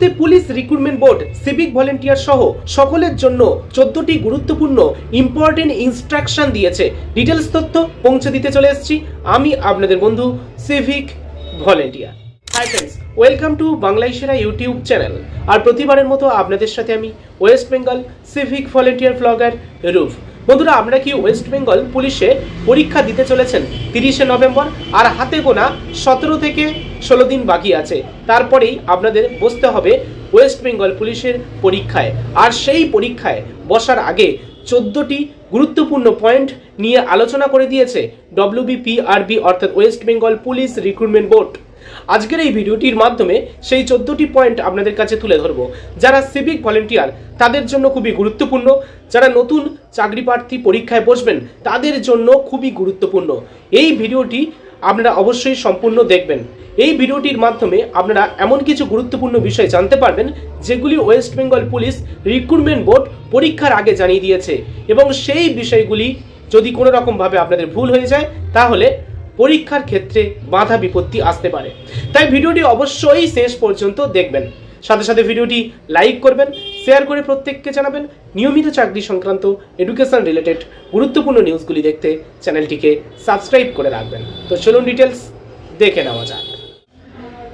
মুহূর্তে police recruitment board civic volunteer সহ সকলের জন্য চোদ্দটি গুরুত্বপূর্ণ ইম্পর্টেন্ট ইনস্ট্রাকশন দিয়েছে। ডিটেলস তথ্য পৌঁছে দিতে চলে এসেছি। আমি আপনাদের বন্ধু civic volunteer hi friends welcome to বাংলায় সেরা ইউটিউব চ্যানেল আর প্রতিবারের মতো আপনাদের সাথে আমি west Bengal civic volunteer blogger roof. বন্ধুরা, আমরা কি ওয়েস্ট বেঙ্গল পুলিশে পরীক্ষা দিতে চলেছেন? তিরিশে নভেম্বর, আর হাতে গোনা সতেরো থেকে ষোলো দিন বাকি আছে। তারপরেই আপনাদের বসতে হবে ওয়েস্ট বেঙ্গল পুলিশের পরীক্ষায়। আর সেই পরীক্ষায় বসার আগে চোদ্দোটি গুরুত্বপূর্ণ পয়েন্ট নিয়ে আলোচনা করে দিয়েছে ডব্লিউবিপিআরবি অর্থাৎ west Bengal police recruitment board আজকের এই ভিডিওটির মাধ্যমে সেই চোদ্দটি পয়েন্ট আপনাদের কাছে তুলে ধরবো। যারা সিভিক ভলেন্টিয়ার তাদের জন্য খুবই গুরুত্বপূর্ণ। যারা নতুন চাকরি প্রার্থী পরীক্ষায় বসবেন, তাদের জন্য খুবই গুরুত্বপূর্ণ। এই ভিডিওটি আপনারা অবশ্যই সম্পূর্ণ দেখবেন। এই ভিডিওটির মাধ্যমে আপনারা এমন কিছু গুরুত্বপূর্ণ বিষয় জানতে পারবেন, যেগুলি west Bengal police recruitment board পরীক্ষার আগে জানিয়ে দিয়েছে। এবং সেই বিষয়গুলি যদি কোনো রকমভাবে আপনাদের ভুল হয়ে যায়, তাহলে পরীক্ষার ক্ষেত্রে বাধা বিপত্তি আসতে পারে। তাই ভিডিওটি অবশ্যই শেষ পর্যন্ত দেখবেন। সাথে সাথে ভিডিওটি লাইক করবেন শেয়ার করে প্রত্যেককে জানাবেন নিয়মিত চাকরি সংক্রান্ত এডুকেশন রিলেটেড গুরুত্বপূর্ণ নিউজগুলি দেখতে চ্যানেলটিকে সাবস্ক্রাইব করে রাখবেন। তো চলুন ডিটেলস দেখে নেওয়া যাক।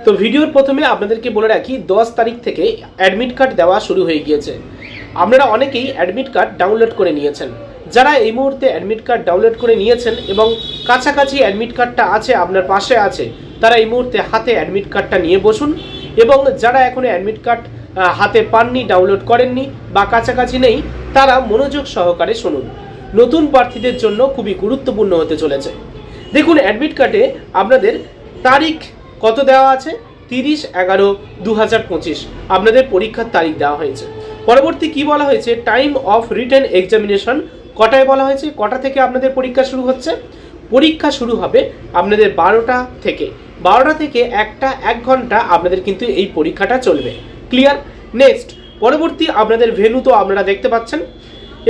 তো ভিডিওর প্রথমে আপনাদেরকে বলে রাখি, দশ তারিখ থেকে অ্যাডমিট কার্ড দেওয়া শুরু হয়ে গিয়েছে। আপনারা অনেকেই অ্যাডমিট কার্ড ডাউনলোড করে নিয়েছেন। যারা এই মুহূর্তে অ্যাডমিট কার্ড ডাউনলোড করে নিয়েছেন এবং কাছাকাছি অ্যাডমিট কার্ডটা আছে, আপনার পাশে আছে, তারা এই মুহূর্তে হাতে অ্যাডমিট কার্ডটা নিয়ে বসুন। এবং যারা এখনও অ্যাডমিট কার্ড হাতে পাননি ডাউনলোড করেননি বা কাছাকাছি নেই, তারা মনোযোগ সহকারে শুনুন। নতুন প্রার্থীদের জন্য খুবই গুরুত্বপূর্ণ হতে চলেছে। দেখুন অ্যাডমিট কার্ডে আপনাদের তারিখ কত দেওয়া আছে? তিরিশ এগারো দু হাজার পঁচিশ। আপনাদের পরীক্ষার তারিখ দেওয়া হয়েছে। পরবর্তী কি বলা হয়েছে? টাইম অফ রিটেন এক্সামিনেশন কটায় বলা হয়েছে? কটা থেকে আপনাদের পরীক্ষা শুরু হচ্ছে? পরীক্ষা শুরু হবে আপনাদের বারোটা থেকে। বারোটা থেকে একটা, এক ঘণ্টা আপনাদের কিন্তু এই পরীক্ষাটা চলবে। ক্লিয়ার নেক্সট পরবর্তী আপনাদের ভেনু তো আপনারা দেখতে পাচ্ছেন।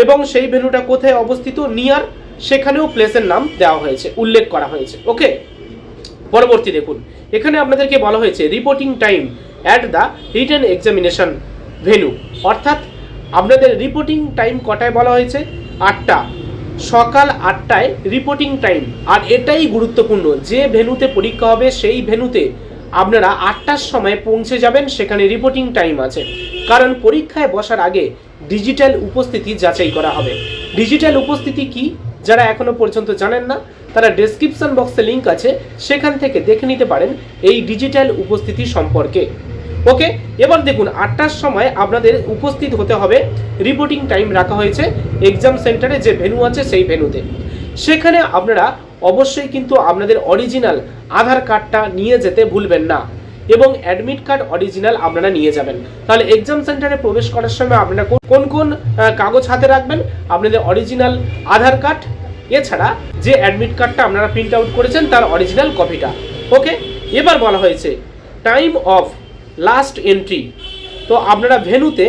এবং সেই ভেনুটা কোথায় অবস্থিত? নিয়ার সেখানেও প্লেসের নাম দেওয়া হয়েছে, উল্লেখ করা হয়েছে। ওকে পরবর্তী দেখুন। এখানে আপনাদেরকে বলা হয়েছে reporting time at the written examination venue অর্থাৎ, আপনাদের রিপোর্টিং টাইম কটায় বলা হয়েছে? আটটা। সকাল আটটায় রিপোর্টিং টাইম আর এটাই গুরুত্বপূর্ণ, যে ভেনুতে পরীক্ষা হবে সেই ভেনুতে আপনারা আটটার সময় পৌঁছে যাবেন, সেখানে রিপোর্টিং টাইম আছে। কারণ পরীক্ষায় বসার আগে ডিজিটাল উপস্থিতি যাচাই করা হবে। ডিজিটাল উপস্থিতি কি? যারা এখনও পর্যন্ত জানেন না, তারা ডেসক্রিপশন বক্সে লিংক আছে। সেখান থেকে দেখে নিতে পারেন এই ডিজিটাল উপস্থিতি সম্পর্কে। ওকে, এবার দেখুন, আটটার সময় আপনাদের উপস্থিত হতে হবে। রিপোর্টিং টাইম রাখা হয়েছে এক্সাম সেন্টারে যে ভেনু আছে সেই ভেনুতে সেখানে আপনারা অবশ্যই কিন্তু আপনাদের অরিজিনাল আধার কার্ডটা নিয়ে যেতে ভুলবেন না এবং অ্যাডমিট কার্ড অরিজিনাল আপনারা নিয়ে যাবেন। তাহলে এক্সাম সেন্টারে প্রবেশ করার সময় আপনারা কোন- কোন কাগজ হাতে রাখবেন? আপনাদের অরিজিনাল আধার কার্ড এছাড়া যে অ্যাডমিট কার্ডটা আপনারা প্রিন্ট আউট করেছেন তার অরিজিনাল কপিটা ওকে, এবার বলা হয়েছে টাইম অফ লাস্ট এন্ট্রি তো আপনারা ভেনুতে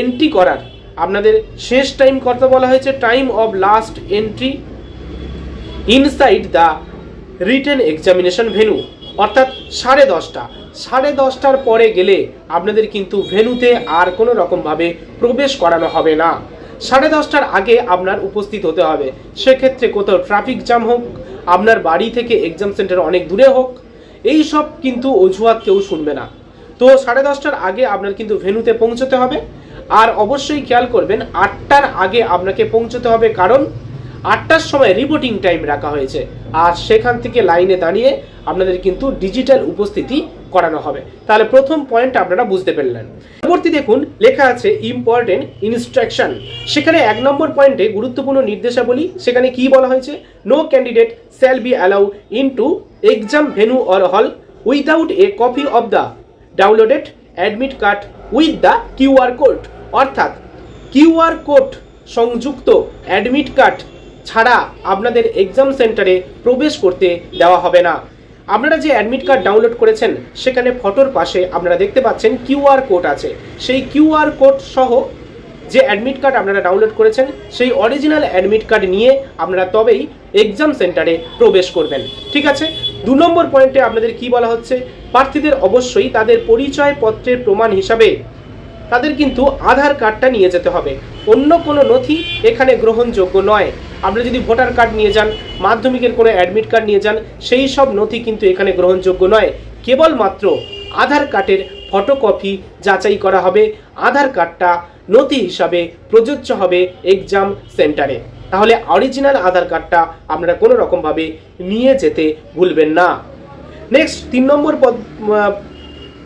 এন্ট্রি করার, আপনাদের শেষ টাইম কত বলা হয়েছে? Time of last entry inside the written examination venue অর্থাৎ সাড়ে দশটা। সাড়ে দশটার পরে গেলে আপনাদের কিন্তু ভেনুতে আর কোনো রকমভাবে প্রবেশ করানো হবে না। সাড়ে দশটার আগে আপনার উপস্থিত হতে হবে। সেক্ষেত্রে কোথাও ট্রাফিক জ্যাম হোক, আপনার বাড়ি থেকে এক্সাম সেন্টার অনেক দূরে হোক এই সব কিন্তু অজুহাত কেউ শুনবে না। তো সাড়ে দশটার আগে আপনার কিন্তু ভেনুতে পৌঁছতে হবে। আর অবশ্যই খেয়াল করবেন, আটটার আগে আপনাকে পৌঁছতে হবে কারণ আটটার সময় রিপোর্টিং টাইম রাখা হয়েছে। আর সেখান থেকে লাইনে দাঁড়িয়ে আপনাদের কিন্তু ডিজিটাল উপস্থিতি করানো হবে। তাহলে প্রথম পয়েন্ট আপনারা বুঝতে পারলেন। পরবর্তী দেখুন, লেখা আছে ইম্পর্টেন্ট ইনস্ট্রাকশন সেখানে এক নম্বর পয়েন্টে গুরুত্বপূর্ণ নির্দেশাবলী, সেখানে কি বলা হয়েছে? No candidate shall be allow into exam venue or hall without a copy of the downloaded admit card with the QR code অর্থাৎ কিউআর কোড সংযুক্ত অ্যাডমিট কার্ড ছাড়া আপনাদের এক্সাম সেন্টারে প্রবেশ করতে দেওয়া হবে না। আপনারা যে অ্যাডমিট কার্ড ডাউনলোড করেছেন, সেখানে ফটোর পাশে আপনারা দেখতে পাচ্ছেন কিউআর কোড আছে। সেই কিউআর কোড সহ যে অ্যাডমিট কার্ড আপনারা ডাউনলোড করেছেন, সেই অরিজিনাল অ্যাডমিট কার্ড নিয়ে আপনারা তবেই এক্সাম সেন্টারে প্রবেশ করবেন। ঠিক আছে? দু নম্বর পয়েন্টে আপনাদের কি বলা হচ্ছে? প্রার্থীদের অবশ্যই তাদের পরিচয় পত্রের প্রমাণ হিসাবে তাদের কিন্তু আধার কার্ডটা নিয়ে যেতে হবে। অন্য কোনো নথি এখানে গ্রহণযোগ্য নয়। আপনি যদি ভোটার কার্ড নিয়ে যান, মাধ্যমিকের কোনো অ্যাডমিট কার্ড নিয়ে যান, সেই সব নথি কিন্তু এখানে গ্রহণযোগ্য নয়। কেবলমাত্র আধার কার্ডের ফটোকপি যাচাই করা হবে, আধার কার্ডটা নথি হিসাবে প্রযোজ্য হবে এক্সাম সেন্টারে তাহলে অরিজিনাল আধার কার্ডটা আপনারা কোনো রকমভাবে নিয়ে যেতে ভুলবেন না। নেক্সট তিন নম্বর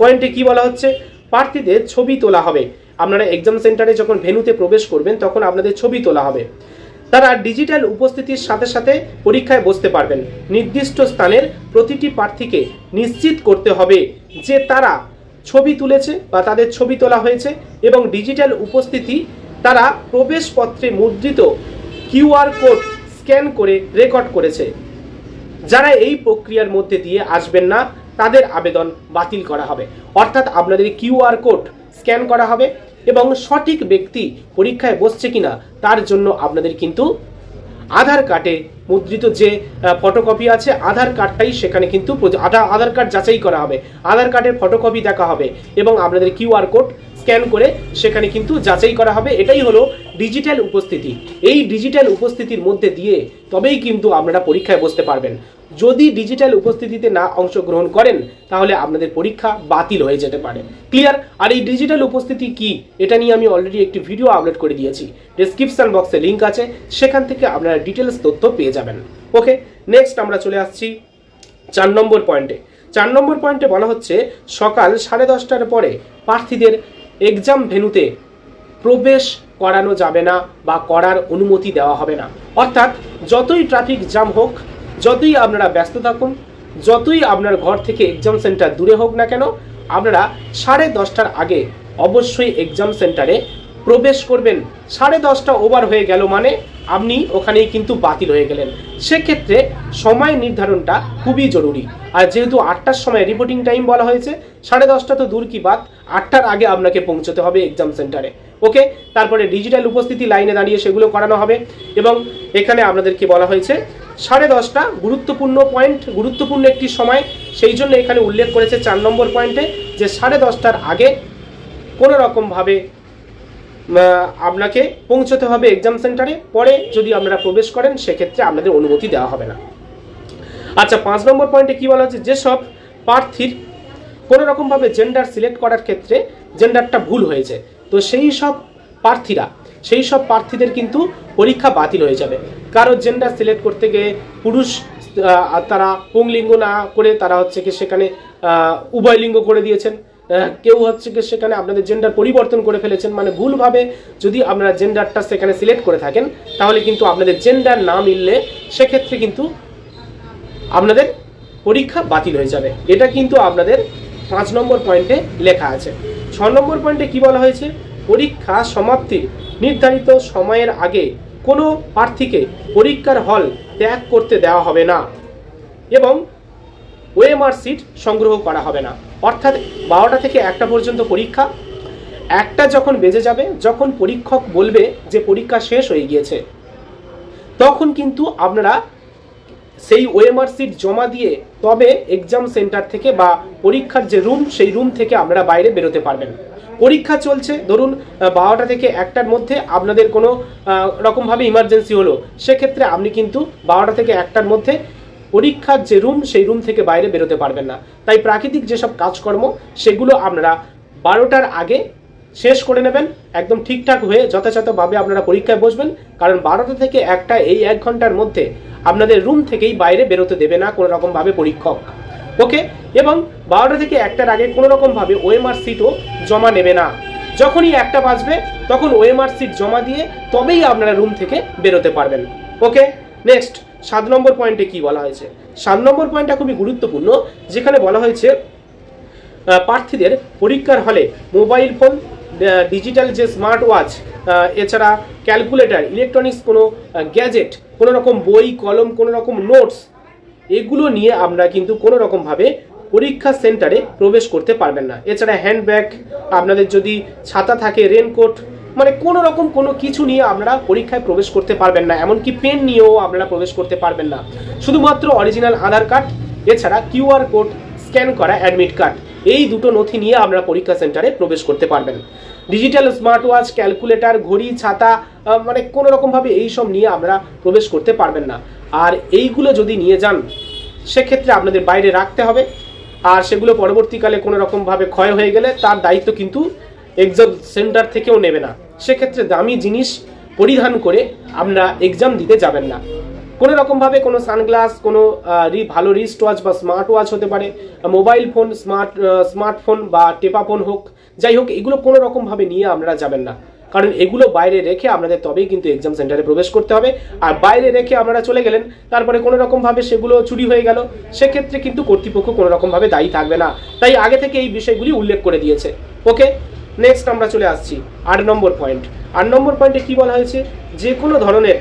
পয়েন্টে কি বলা হচ্ছে? প্রার্থীদের ছবি তোলা হবে। আপনারা এক্সাম সেন্টারে যখন ভেনুতে প্রবেশ করবেন, তখন আপনাদের ছবি তোলা হবে। তারা ডিজিটাল উপস্থিতির সাথে সাথে পরীক্ষায় বসতে পারবেন। নির্দিষ্ট স্থানের প্রতিটি প্রার্থীকে নিশ্চিত করতে হবে যে তারা ছবি তুলেছে বা তাদের ছবি তোলা হয়েছে এবং ডিজিটাল উপস্থিতি তারা প্রবেশপত্রে মুদ্রিত কিউআর কোড স্ক্যান করে রেকর্ড করেছে। যারা এই প্রক্রিয়ার মধ্যে দিয়ে আসবেন না, তাদের আবেদন বাতিল করা হবে। অর্থাৎ আপনাদের কিউআর কোড স্ক্যান করা হবে এবং সঠিক ব্যক্তি পরীক্ষায় বসছে কিনা, তার জন্য আপনাদের কিন্তু আধার কার্ডে মুদ্রিত যে ফটোকপি আছে, আধার কার্ডটাই সেখানে কিন্তু আধা- আধার কার্ড যাচাই করা হবে। আধার কার্ডের ফটোকপি দেখা হবে এবং আপনাদের কিউআর কোড স্ক্যান করে সেখানে কিন্তু যাচাই করা হবে। এটাই হলো ডিজিটাল উপস্থিতি। এই ডিজিটাল উপস্থিতির মধ্যে দিয়ে তবেই কিন্তু আপনারা পরীক্ষায় বসতে পারবেন। যদি ডিজিটাল উপস্থিতিতে না অংশগ্রহণ করেন, তাহলে আপনাদের পরীক্ষা বাতিল হয়ে যেতে পারে। ক্লিয়ার আর এই ডিজিটাল উপস্থিতি কি? এটা নিয়ে আমি অলরেডি একটি ভিডিও আপলোড করে দিয়েছি। ডেসক্রিপশন বক্সে লিংক আছে। সেখান থেকে আপনারা ডিটেলস তথ্য পেয়ে যাবেন। ওকে নেক্সট আমরা চলে আসছি চার নম্বর পয়েন্টে চার নম্বর পয়েন্টে বলা হচ্ছে, সকাল সাড়ে দশটার পরে প্রার্থীদের এক্সাম ভেনুতে প্রবেশ করানো যাবে না বা করার অনুমতি দেওয়া হবে না। অর্থাৎ যতই ট্রাফিক জ্যাম হোক, যতই আপনারা ব্যস্ত থাকুন, যতই আপনার ঘর থেকে এক্সাম সেন্টার দূরে হোক না কেন, আপনারা সাড়ে দশটার আগে অবশ্যই এক্সাম সেন্টারে প্রবেশ করবেন। সাড়ে দশটা ওভার হয়ে গেল মানে আপনি ওখানেই কিন্তু বাতিল হয়ে গেলেন। সেক্ষেত্রে সময় নির্ধারণটা খুবই জরুরি। আর যেহেতু আটটার সময় রিপোর্টিং টাইম বলা হয়েছে, সাড়ে দশটা তো দূর কি বাদ আটটার আগে আপনাকে পৌঁছতে হবে এক্সাম সেন্টারে ওকে তারপরে ডিজিটাল উপস্থিতি লাইনে দাঁড়িয়ে সেগুলো করানো হবে এবং এখানে আপনাদেরকে বলা হয়েছে, সাড়ে দশটা গুরুত্বপূর্ণ পয়েন্ট গুরুত্বপূর্ণ একটি সময়। সেই জন্য এখানে উল্লেখ করেছে চার নম্বর পয়েন্টে যে সাড়ে দশটার আগে কোনো রকমভাবে আপনাকে পৌঁছতে হবে এক্সাম সেন্টারে পরে যদি আপনারা প্রবেশ করেন, সেক্ষেত্রে আপনাদের অনুমতি দেওয়া হবে না। আচ্ছা পাঁচ নম্বর পয়েন্টে কী বলা হচ্ছে যেসব প্রার্থীর কোনো রকমভাবে জেন্ডার সিলেক্ট করার ক্ষেত্রে জেন্ডারটা ভুল হয়েছে, তো সেই সব প্রার্থীরা, সেই সব প্রার্থীদের কিন্তু পরীক্ষা বাতিল হয়ে যাবে। কারও জেন্ডার সিলেক্ট করতে গিয়ে পুরুষ তারা পুংলিঙ্গ না করে তারা হচ্ছে কি সেখানে উভয় লিঙ্গ করে দিয়েছেন। কেউ হচ্ছে কি সেখানে আপনাদের জেন্ডার পরিবর্তন করে ফেলেছেন মানে ভুলভাবে যদি আপনারা জেন্ডারটা সেখানে সিলেক্ট করে থাকেন, তাহলে কিন্তু আপনাদের জেন্ডার না মিললে সেক্ষেত্রে কিন্তু আপনাদের পরীক্ষা বাতিল হয়ে যাবে। এটা কিন্তু আপনাদের পাঁচ নম্বর পয়েন্টে লেখা আছে। ছ নম্বর পয়েন্টে কি বলা হয়েছে? পরীক্ষা সমাপ্তির নির্ধারিত সময়ের আগে কোনো প্রার্থীকে পরীক্ষার হল ত্যাগ করতে দেওয়া হবে না। এবং ওএমআর সিট সংগ্রহ করা হবে না। অর্থাৎ বারোটা থেকে একটা পর্যন্ত পরীক্ষা। একটা যখন বেজে যাবে, যখন পরীক্ষক বলবে যে পরীক্ষা শেষ হয়ে গিয়েছে, তখন কিন্তু আপনারা সেই ওএমআর সিট জমা দিয়ে তবে এক্সাম সেন্টার থেকে বা পরীক্ষার যে রুম সেই রুম থেকে আপনারা বাইরে বেরোতে পারবেন। পরীক্ষা চলছে, ধরুন বারোটা থেকে একটার মধ্যে আপনাদের কোনো রকমভাবে ইমার্জেন্সি হলো। সেক্ষেত্রে আপনি কিন্তু বারোটা থেকে একটার মধ্যে পরীক্ষার যে রুম সেই রুম থেকে বাইরে বেরোতে পারবেন না। তাই প্রাকৃতিক যেসব কাজকর্ম, সেগুলো আপনারা বারোটার আগে শেষ করে নেবেন। একদম ঠিকঠাক হয়ে যথাযথভাবে আপনারা পরীক্ষায় বসবেন। কারণ বারোটা থেকে একটা এই এক ঘণ্টার মধ্যে আপনাদের রুম থেকেই বাইরে বেরোতে দেবে না কোনো রকমভাবে পরীক্ষক। ওকে এবং বারোটা থেকে একটার আগে কোনো রকমভাবে ওএমআর সিটও জমা নেবে না। যখনই একটা বাজবে, তখন ওএমআর সিট জমা দিয়ে তবেই আপনারা রুম থেকে বেরোতে পারবেন। ওকে নেক্সট সাত নম্বর পয়েন্টে কি বলা হয়েছে? সাত নম্বর পয়েন্টটা খুবই গুরুত্বপূর্ণ, যেখানে বলা হয়েছে প্রার্থীদের পরীক্ষার হলে মোবাইল ফোন ডিজিটাল যে স্মার্ট ওয়াচ এছাড়া ক্যালকুলেটর ইলেকট্রনিক্স কোনো গ্যাজেট কোনো রকম বই, কলম, কোনো রকম নোটস এগুলো নিয়ে আমরা কিন্তু কোনো রকমভাবে পরীক্ষা সেন্টারে প্রবেশ করতে পারবেন না। এছাড়া হ্যান্ডব্যাগ আপনাদের যদি ছাতা থাকে রেনকোট মানে কোনো রকম কোনো কিছু নিয়ে আপনারা পরীক্ষায় প্রবেশ করতে পারবেন না, এমনকি পেন নিয়েও আপনারা প্রবেশ করতে পারবেন না। শুধুমাত্র অরিজিনাল আধার কার্ড এছাড়া কিউআর কোড স্ক্যান করা অ্যাডমিট কার্ড এই দুটো নথি নিয়ে আপনারা পরীক্ষা সেন্টারে প্রবেশ করতে পারবেন। ডিজিটাল স্মার্ট ওয়াচ ক্যালকুলেটর ঘড়ি, ছাতা মানে কোনো রকমভাবে এইসব নিয়ে আপনারা প্রবেশ করতে পারবেন না। আর এইগুলো যদি নিয়ে যান, সেক্ষেত্রে আপনাদের বাইরে রাখতে হবে। আর সেগুলো পরবর্তীকালে কোনো রকমভাবে ক্ষয় হয়ে গেলে তার দায়িত্ব কিন্তু এক্সাম সেন্টার থেকেও নেবে না। সেক্ষেত্রে দামি জিনিস পরিধান করে আপনারা এক্সাম দিতে যাবেন না। কোনো রকমভাবে কোনো সানগ্লাস, কোনো রি- ভালো রিস্ট ওয়াচ বা স্মার্ট ওয়াচ হতে পারে মোবাইল ফোন স্মার্ট স্মার্টফোন বা টেপা ফোন হোক, যাই হোক, এগুলো কোনো রকমভাবে নিয়ে আপনারা যাবেন না। কারণ এগুলো বাইরে রেখে আপনাদের তবেই কিন্তু এক্সাম সেন্টারে প্রবেশ করতে হবে। আর বাইরে রেখে আপনারা চলে গেলেন, তারপরে কোনো রকমভাবে সেগুলো চুরি হয়ে গেল, সেক্ষেত্রে কিন্তু কর্তৃপক্ষ কোনো রকমভাবে দায়ী থাকবে না। তাই আগে থেকে এই বিষয়গুলি উল্লেখ করে দিয়েছে। ওকে? নেক্সট আমরা চলে আসছি আট নম্বর পয়েন্ট আট নম্বর পয়েন্টে কী বলা হয়েছে? যে কোনো ধরনের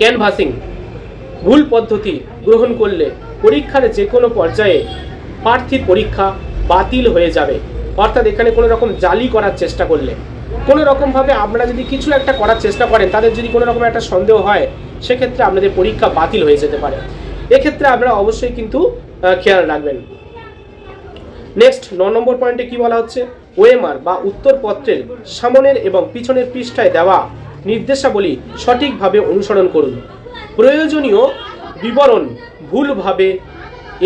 ক্যানভাসিং ভুল পদ্ধতি গ্রহণ করলে পরীক্ষার যে কোনো পর্যায়ে প্রার্থীর পরীক্ষা বাতিল হয়ে যাবে। অর্থাৎ এখানে কোনো রকম জালি করার চেষ্টা করলে। কোনো রকমভাবে আপনারা যদি কিছু একটা করার চেষ্টা করেন, তাদের যদি কোনো রকম একটা সন্দেহ হয়, সেক্ষেত্রে আপনাদের পরীক্ষা বাতিল হয়ে যেতে পারে। এক্ষেত্রে আপনারা অবশ্যই কিন্তু খেয়াল রাখবেন। নেক্সট ন নম্বর পয়েন্টে কি বলা হচ্ছে? ওএমআর বা উত্তরপত্রের সামনের এবং পিছনের পৃষ্ঠায় দেওয়া নির্দেশাবলী সঠিকভাবে অনুসরণ করুন। প্রয়োজনীয় বিবরণ ভুলভাবে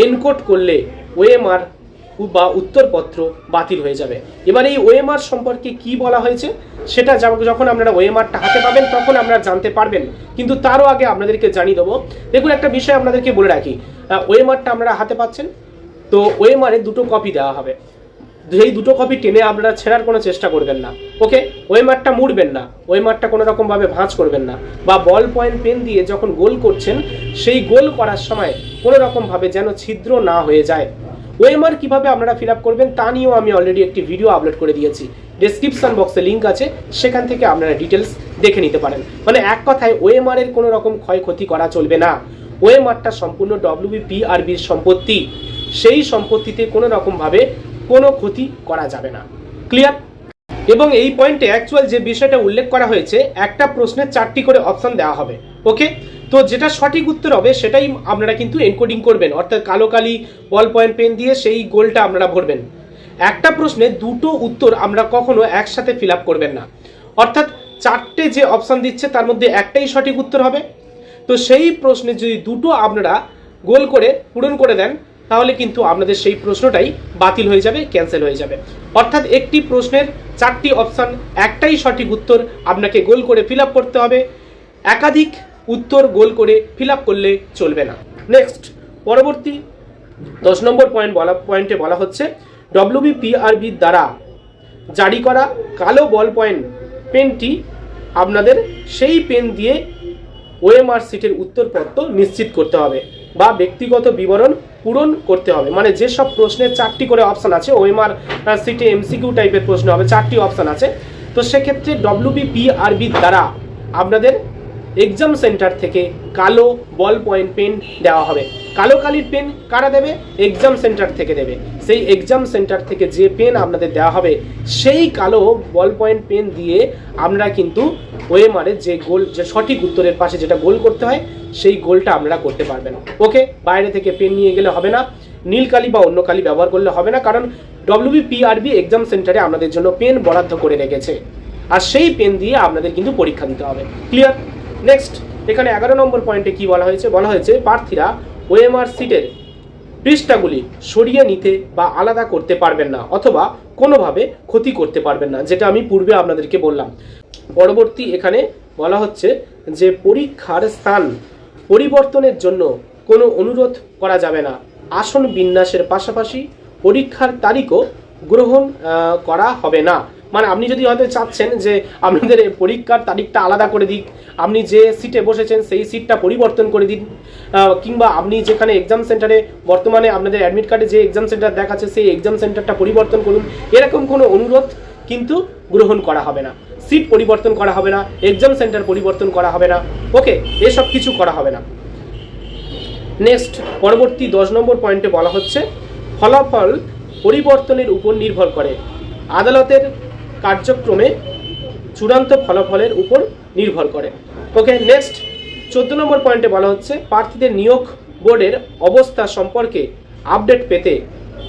এনকোড করলে ওএমআর বা উত্তরপত্র বাতিল হয়ে যাবে। এবার এই ওএমআর সম্পর্কে কি বলা হয়েছে, সেটা যখন আপনারা ওএমআরটা হাতে পাবেন, তখন আপনারা জানতে পারবেন। কিন্তু তারও আগে আপনাদেরকে জানিয়ে দেবো। দেখুন, একটা বিষয় আপনাদেরকে বলে রাখি। ওএমআরটা আপনারা হাতে পাচ্ছেন। তো ওএমআরে দুটো কপি দেওয়া হবে। এই দুটো কপি টেনে আপনারা ছেঁড়ার কোনো চেষ্টা করবেন না। ওকে ওয়েমারটা মুড়বেন না। ওয়েমারটা কোনো রকমভাবে ভাঁজ করবেন না। বা বল পয়েন্ট পেন দিয়ে যখন গোল করছেন, সেই গোল করার সময় কোনো রকমভাবে যেন ছিদ্র না হয়ে যায়। ওয়েমার কীভাবে আপনারা ফিল আপ করবেন, তা নিয়েও আমি অলরেডি একটি ভিডিও আপলোড করে দিয়েছি। ডেসক্রিপশন বক্সে লিঙ্ক আছে। সেখান থেকে আপনারা ডিটেলস দেখে নিতে পারেন। মানে এক কথায় ওএমআর এর কোনো রকম ক্ষয়ক্ষতি করা চলবে না। ওএমআরটা সম্পূর্ণ ডব্লিউবিপিআরবির সম্পত্তি। সেই সম্পত্তিতে কোনো রকমভাবে কোনো ক্ষতি করা যাবে না। ক্লিয়ার এবং এই পয়েন্টে অ্যাকচুয়াল যে বিষয়টা উল্লেখ করা হয়েছে, একটা প্রশ্নের চারটি করে অপশন দেওয়া হবে। ওকে তো যেটা সঠিক উত্তর হবে, সেটাই আপনারা কিন্তু এনকোডিং করবেন। অর্থাৎ কালো কালি বল পয়েন্ট পেন দিয়ে সেই গোলটা আপনারা ভরবেন। একটা প্রশ্নে দুটো উত্তর আমরা কখনো একসাথে ফিল আপ করবেন না। অর্থাৎ চারটে যে অপশন দিচ্ছে, তার মধ্যে একটাই সঠিক উত্তর হবে। তো সেই প্রশ্নে যদি দুটো আপনারা গোল করে পূরণ করে দেন তাহলে কিন্তু আপনাদের সেই প্রশ্নটাই বাতিল হয়ে যাবে ক্যান্সেল হয়ে যাবে। অর্থাৎ একটি প্রশ্নের চারটি অপশন একটাই সঠিক উত্তর আপনাকে গোল করে ফিল করতে হবে। একাধিক উত্তর গোল করে ফিল করলে চলবে না। নেক্সট পরবর্তী দশ নম্বর পয়েন্ট বলা পয়েন্টে বলা হচ্ছে ডব্লিউবিপিআরবির দ্বারা জারি করা কালো বল পয়েন্ট পেনটি আপনাদের সেই পেন দিয়ে ওএমআর সিটের উত্তরপত্র নিশ্চিত করতে হবে বা ব্যক্তিগত বিবরণ পূরণ করতে হবে। মানে যেসব প্রশ্নের চারটি করে অপশান আছে ওএমআর সিটি এমসিকিউ টাইপের প্রশ্ন হবে, চারটি অপশান আছে। তো সেক্ষেত্রে ডব্লিউবিপিআরবির দ্বারা আপনাদের এক্সাম সেন্টার থেকে কালো বল পয়েন্ট পেন দেওয়া হবে। কালো কালির পেন কারা দেবে? এক্সাম সেন্টার থেকে দেবে। সেই এক্সাম সেন্টার থেকে যে পেন আপনাদের দেওয়া হবে, সেই কালো বল পয়েন্ট পেন দিয়ে আপনারা কিন্তু ওএমআরে যে গোল, যে সঠিক উত্তরের পাশে যেটা গোল করতে হয়, সেই গোলটা আপনারা করতে পারবেন। ওকে? বাইরে থেকে পেন নিয়ে গেলে হবে না। নীল কালি বা অন্য কালি ব্যবহার করলে হবে না, কারণ ডব্লিউবিপিআরবি এক্সাম সেন্টারে আপনাদের জন্য পেন বরাদ্দ করে রেখেছে। আর সেই পেন দিয়ে আপনাদের কিন্তু পরীক্ষা দিতে হবে। ক্লিয়ার নেক্সট এখানে এগারো নম্বর পয়েন্টে কি বলা হয়েছে? বলা হয়েছে, প্রার্থীরা ওএমআর সিটের পৃষ্ঠাগুলি সরিয়ে নিতে বা আলাদা করতে পারবেন না অথবা কোনোভাবে ক্ষতি করতে পারবেন না, যেটা আমি পূর্বে আপনাদেরকে বললাম। পরবর্তী এখানে বলা হচ্ছে যে, পরীক্ষার স্থান পরিবর্তনের জন্য কোনো অনুরোধ করা যাবে না। আসন বিন্যাসের পাশাপাশি পরীক্ষার তারিখও গ্রহণ করা হবে না। মানে আপনি যদি হয়তো চাচ্ছেন যে আপনাদের পরীক্ষার তারিখটা আলাদা করে দিক, আপনি যে সিটে বসেছেন সেই সিটটা পরিবর্তন করে দিন কিংবা আপনি যেখানে এক্সাম সেন্টারে বর্তমানে আপনাদের অ্যাডমিট কার্ডে যে এক্সাম সেন্টার দেখাচ্ছে সেই এক্সাম সেন্টারটা পরিবর্তন করুন। এরকম কোনো অনুরোধ কিন্তু গ্রহণ করা হবে না। সিট পরিবর্তন করা হবে না এক্সাম সেন্টার পরিবর্তন করা হবে না। ওকে এসব কিছু করা হবে না। নেক্সট পরবর্তী দশ নম্বর পয়েন্টে বলা হচ্ছে, ফলাফল পরিবর্তনের উপর নির্ভর করে। আদালতের কার্যক্রমে চূড়ান্ত ফলাফলের উপর নির্ভর করে। ওকে নেক্সট চোদ্দ নম্বর পয়েন্টে বলা হচ্ছে, প্রার্থীদের নিয়োগ বোর্ডের অবস্থা সম্পর্কে আপডেট পেতে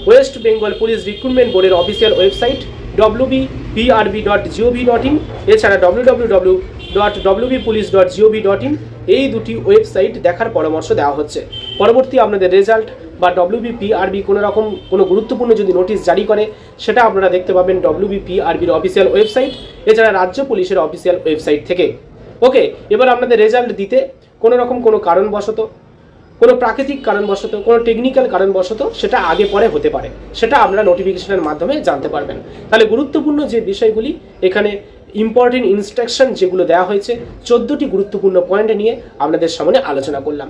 ওয়েস্ট বেঙ্গল পুলিশ রিক্রুটমেন্ট বোর্ডের official website WB PRB dot GOV dot in এছাড়া W W W dot WB police dot GOV dot in এই দুটি ওয়েবসাইট দেখার পরামর্শ দেওয়া হচ্ছে। পরবর্তী আপনাদের রেজাল্ট বা ডব্লিউবি পিআরবি কোনো রকম কোনো গুরুত্বপূর্ণ যদি নোটিশ জারি করে, সেটা আপনারা দেখতে পাবেন ডব্লিউবি পিআরবির অফিসিয়াল ওয়েবসাইট এছাড়া রাজ্য পুলিশের অফিসিয়াল ওয়েবসাইট থেকে। ওকে এবার আপনাদের রেজাল্ট দিতে কোনো রকম কোনো কারণবশত, কোনো প্রাকৃতিক কারণবশত, কোনো টেকনিক্যাল কারণবশত সেটা আগে পরে হতে পারে। সেটা আপনারা নোটিফিকেশনের মাধ্যমে জানতে পারবেন। তাহলে গুরুত্বপূর্ণ যে বিষয়গুলি এখানে ইম্পর্টেন্ট ইনস্ট্রাকশন যেগুলো দেওয়া হয়েছে চোদ্দোটি গুরুত্বপূর্ণ পয়েন্ট নিয়ে আপনাদের সামনে আলোচনা করলাম।